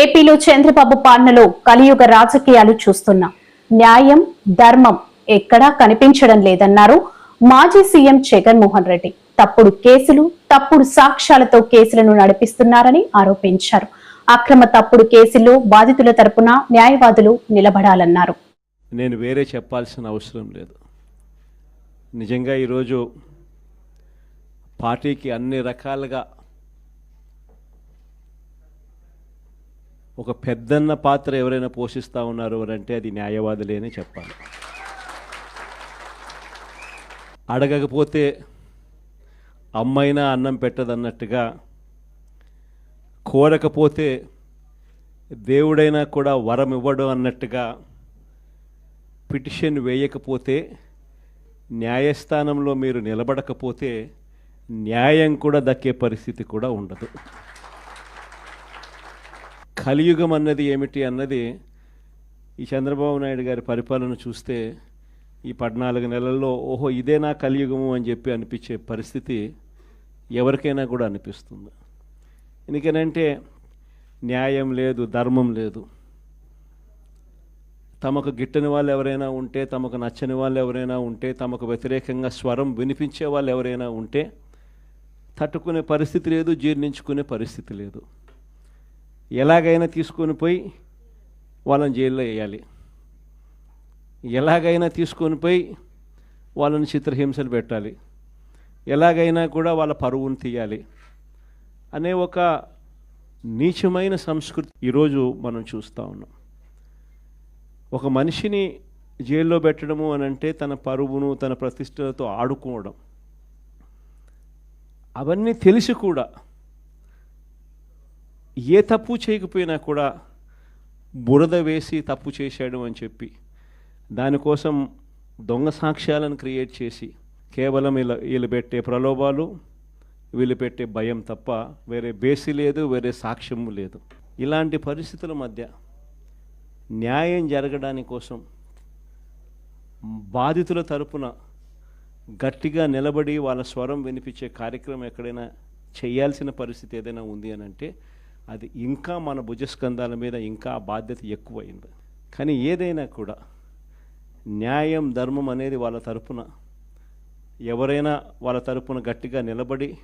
ఏపీలో చంద్రబాబు పాలనలో కలియుగ రాజకీయాలు చూస్తున్నాం. న్యాయం ధర్మం ఎక్కడా కనిపించడం లేదన్నారు మాజీ సీఎం జగన్మోహన్ రెడ్డి. తప్పుడు కేసులు తప్పుడు సాక్ష్యాలతో కేసులను నడిపిస్తున్నారని ఆరోపించారు. అక్రమ తప్పుడు కేసుల్లో బాధితుల తరపున న్యాయవాదులు నిలబడాలన్నారు. నేను వేరే చెప్పాల్సిన అవసరం లేదు. నిజంగా ఈరోజు పార్టీకి అన్ని రకాలుగా ఒక పెద్దన్న పాత్ర ఎవరైనా పోషిస్తూ ఉన్నారు అని అంటే అది న్యాయవాదులే అని చెప్పాలి. అడగకపోతే అమ్మైనా అన్నం పెట్టదన్నట్టుగా కోరకపోతే దేవుడైనా కూడా వరం ఇవ్వడు అన్నట్టుగా పిటిషన్ వేయకపోతే న్యాయస్థానంలో మీరు నిలబడకపోతే న్యాయం కూడా దక్కే పరిస్థితి కూడా ఉండదు. కలియుగం అన్నది ఏమిటి అన్నది ఈ చంద్రబాబు నాయుడు గారి పరిపాలన చూస్తే ఈ పద్నాలుగు నెలల్లో ఓహో ఇదేనా కలియుగము అని చెప్పి అనిపించే పరిస్థితి ఎవరికైనా కూడా అనిపిస్తుంది. ఎందుకనంటే న్యాయం లేదు ధర్మం లేదు. తమకు గిట్టని వాళ్ళు ఎవరైనా ఉంటే తమకు నచ్చని వాళ్ళు ఎవరైనా ఉంటే తమకు వ్యతిరేకంగా స్వరం వినిపించే వాళ్ళు ఎవరైనా ఉంటే తట్టుకునే పరిస్థితి లేదు జీర్ణించుకునే పరిస్థితి లేదు. ఎలాగైనా తీసుకొని పోయి వాళ్ళని జైల్లో వేయాలి. ఎలాగైనా తీసుకొని పోయి వాళ్ళని చిత్రహింసలు పెట్టాలి. ఎలాగైనా కూడా వాళ్ళ పరువును తీయాలి అనే ఒక నీచమైన సంస్కృతి ఈరోజు మనం చూస్తూ ఉన్నాం. ఒక మనిషిని జైల్లో పెట్టడము అని అంటే తన పరువును తన ప్రతిష్టలతో ఆడుకోవడం. అవన్నీ తెలిసి కూడా ఏ తప్పు చేయకపోయినా కూడా బురద వేసి తప్పు చేశాడు అని చెప్పి దానికోసం దొంగ సాక్ష్యాలను క్రియేట్ చేసి కేవలం వీళ్ళ వీళ్ళు పెట్టే ప్రలోభాలు వీళ్ళు పెట్టే భయం తప్ప వేరే బేసి లేదు వేరే సాక్ష్యము లేదు. ఇలాంటి పరిస్థితుల మధ్య న్యాయం జరగడాని కోసం బాధితుల తరపున గట్టిగా నిలబడి వాళ్ళ స్వరం వినిపించే కార్యక్రమం ఎక్కడైనా చేయాల్సిన పరిస్థితి ఏదైనా ఉంది అని అంటే అది ఇంకా మన భుజస్కంధాల మీద ఇంకా బాధ్యత ఎక్కువైంది. కానీ ఏదైనా కూడా న్యాయం ధర్మం అనేది వాళ్ళ తరపున ఎవరైనా వాళ్ళ తరపున గట్టిగా నిలబడి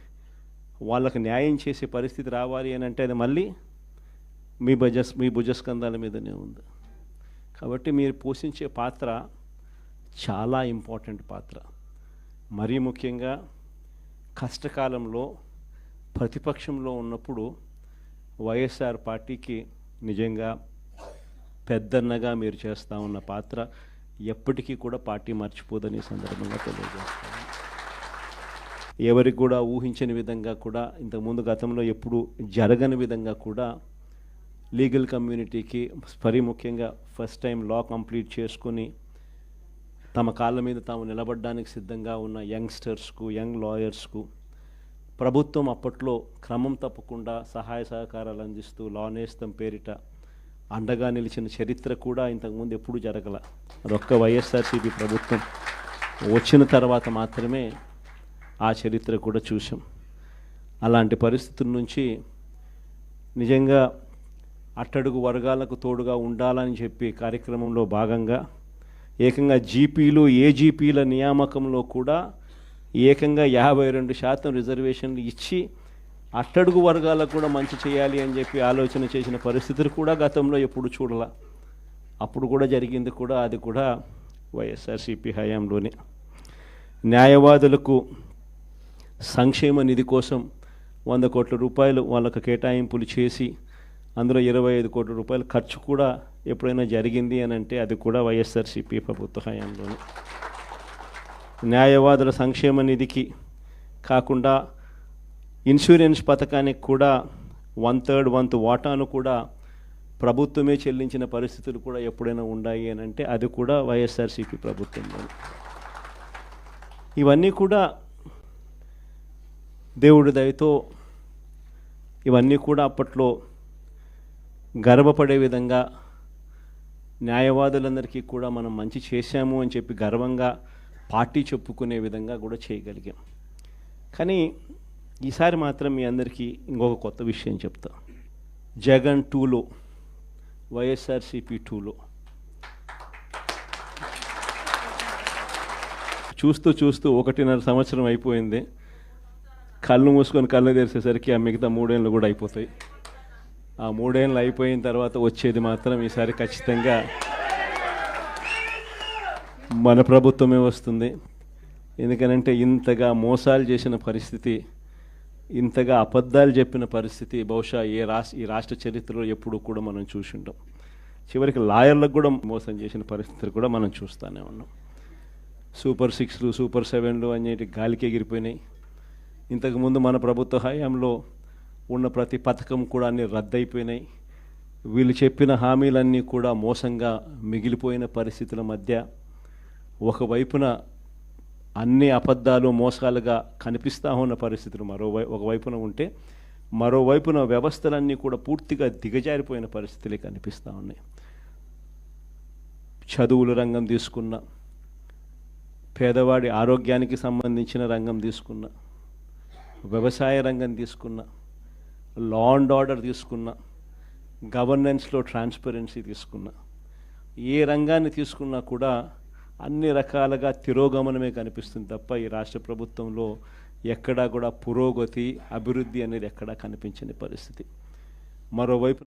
వాళ్ళకు న్యాయం చేసే పరిస్థితి రావాలి అని అంటే అది మళ్ళీ మీ భుజస్ మీ భుజస్కంధాల మీదనే ఉంది. కాబట్టి మీరు పోషించే పాత్ర చాలా ఇంపార్టెంట్ పాత్ర. మరీ ముఖ్యంగా కష్టకాలంలో ప్రతిపక్షంలో ఉన్నప్పుడు వైఎస్ఆర్ పార్టీకి నిజంగా పెద్దన్నగా మీరు చేస్తూ ఉన్న పాత్ర ఎప్పటికీ కూడా పార్టీ మర్చిపోదని సందర్భంగా తెలియజేస్తాను. ఎవరికి కూడా ఊహించని విధంగా కూడా ఇంతకుముందు గతంలో ఎప్పుడు జరగని విధంగా కూడా లీగల్ కమ్యూనిటీకి మరీ ముఖ్యంగా ఫస్ట్ టైం లా కంప్లీట్ చేసుకుని తమ కాళ్ళ మీద తాము నిలబడడానికి సిద్ధంగా ఉన్న యంగ్స్టర్స్కు యంగ్ లాయర్స్కు ప్రభుత్వం అప్పట్లో క్రమం తప్పకుండా సహాయ సహకారాలు అందిస్తూ లా నేస్తం పేరిట అండగా నిలిచిన చరిత్ర కూడా ఇంతకుముందు ఎప్పుడూ జరగల. రొక్క వైఎస్ఆర్సీపీ ప్రభుత్వం వచ్చిన తర్వాత మాత్రమే ఆ చరిత్ర కూడా చూసాం అలాంటి పరిస్థితుల నుంచి నిజంగా అట్టడుగు వర్గాలకు తోడుగా ఉండాలని చెప్పి కార్యక్రమంలో భాగంగా ఏకంగా జీపీలు ఏజీపీల నియామకంలో కూడా ఏకంగా యాభై రెండు శాతం రిజర్వేషన్లు ఇచ్చి అట్టడుగు వర్గాలకు కూడా మంచి చేయాలి అని చెప్పి ఆలోచన చేసిన పరిస్థితులు కూడా గతంలో ఎప్పుడు చూడాల. అప్పుడు కూడా జరిగింది కూడా అది కూడా వైఎస్ఆర్సీపీ హయాంలోనే. న్యాయవాదులకు సంక్షేమ నిధి కోసం వంద కోట్ల రూపాయలు వాళ్ళకు కేటాయింపులు చేసి అందులో ఇరవై ఐదు కోట్ల రూపాయల ఖర్చు కూడా ఎప్పుడైనా జరిగింది అని అంటే అది కూడా వైఎస్ఆర్సీపీ ప్రభుత్వ హయాంలోనే. న్యాయవాదుల సంక్షేమ నిధికి కాకుండా ఇన్సూరెన్స్ పథకానికి కూడా వన్ థర్డ్ వంతు వాటాను కూడా ప్రభుత్వమే చెల్లించిన పరిస్థితులు కూడా ఎప్పుడైనా ఉన్నాయి అని అంటే అది కూడా వైఎస్ఆర్సీపీ ప్రభుత్వంలో. ఇవన్నీ కూడా దేవుడి దయతో ఇవన్నీ కూడా అప్పట్లో గర్వపడే విధంగా న్యాయవాదులందరికీ కూడా మనం మంచి చేశాము అని చెప్పి గర్వంగా పార్టీ చెప్పుకునే విధంగా కూడా చేయగలిగాం. కానీ ఈసారి మాత్రం మీ అందరికీ ఇంకొక కొత్త విషయం చెప్తా. జగన్ టూలో వైఎస్ఆర్సిపి టూలో. చూస్తూ చూస్తూ ఒకటిన్నర సంవత్సరం అయిపోయింది. కళ్ళు మూసుకొని కళ్ళు తెరిసేసరికి ఆ మిగతా మూడేళ్ళు కూడా అయిపోతాయి. ఆ మూడేళ్ళు అయిపోయిన తర్వాత వచ్చేది మాత్రం ఈసారి ఖచ్చితంగా మన ప్రభుత్వమే వస్తుంది. ఎందుకనంటే ఇంతగా మోసాలు చేసిన పరిస్థితి ఇంతగా అబద్ధాలు చెప్పిన పరిస్థితి బహుశా ఏ రాష్ట్ర ఈ రాష్ట్ర చరిత్రలో ఎప్పుడు కూడా మనం చూసి ఉంటాం చివరికి లాయర్లకు కూడా మోసం చేసిన పరిస్థితులు కూడా మనం చూస్తూనే ఉన్నాం. సూపర్ సిక్స్లు సూపర్ సెవెన్లు అనేటి గాలికి ఎగిరిపోయినాయి. ఇంతకుముందు మన ప్రభుత్వ హయాంలో ఉన్న ప్రతి పథకం కూడా అన్ని రద్దయిపోయినాయి. వీళ్ళు చెప్పిన హామీలన్నీ కూడా మోసంగా మిగిలిపోయిన పరిస్థితుల మధ్య ఒకవైపున అన్ని అబద్ధాలు మోసాలుగా కనిపిస్తూ ఉన్న పరిస్థితులు మరోవై ఒకవైపున ఉంటే మరోవైపున వ్యవస్థలన్నీ కూడా పూర్తిగా దిగజారిపోయిన పరిస్థితులే కనిపిస్తూ ఉన్నాయి. చదువుల రంగం తీసుకున్న పేదవాడి ఆరోగ్యానికి సంబంధించిన రంగం తీసుకున్న వ్యవసాయ రంగం తీసుకున్న లా అండ్ ఆర్డర్ తీసుకున్న గవర్నెన్స్లో ట్రాన్స్పరెన్సీ తీసుకున్న ఏ రంగాన్ని తీసుకున్నా కూడా అన్ని రకాలుగా తిరోగమనమే కనిపిస్తుంది తప్ప ఈ రాష్ట్ర ప్రభుత్వంలో ఎక్కడా కూడా పురోగతి అభివృద్ధి అనేది ఎక్కడా కనిపించని పరిస్థితి. మరోవైపు